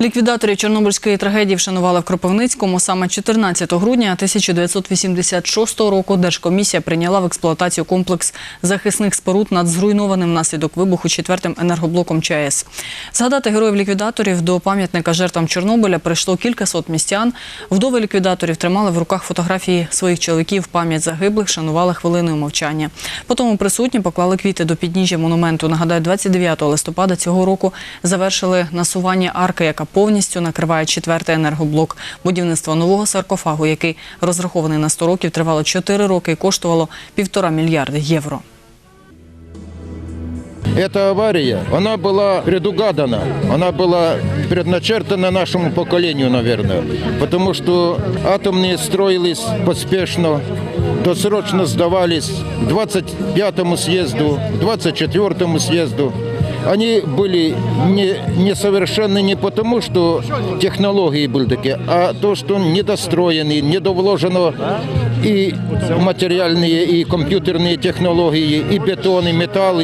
Ліквідаторів Чорнобильської трагедії вшанували в Кропивницькому. Саме 14 грудня 1986 року Держкомісія прийняла в експлуатацію комплекс захисних споруд над зруйнованим внаслідок вибуху четвертим енергоблоком ЧАЕС. Згадати героїв-ліквідаторів до пам'ятника жертвам Чорнобиля прийшло кількасот містян. Вдови ліквідаторів тримали в руках фотографії своїх чоловіків. Пам'ять загиблих шанували хвилиною мовчання. Потім присутні поклали квіти до підніжжя монументу. Нагадаю, 29 листопада цього року завершили насування арки, яка повністю накриває четвертий енергоблок. Будівництво нового саркофагу, який розрахований на 100 років, тривало 4 роки і коштувало півтора мільярди євро. Эта авария, она была предугадана, она была предначертана нашему поколению, наверное, потому что атомные строились поспешно, досрочно сдавались к 25-му съезду, к 24-му съезду. Они были не, несовершенны не потому, что технологии были такие, а то, что недостроены, недовложено и материальные, и компьютерные технологии, и бетон, и металл.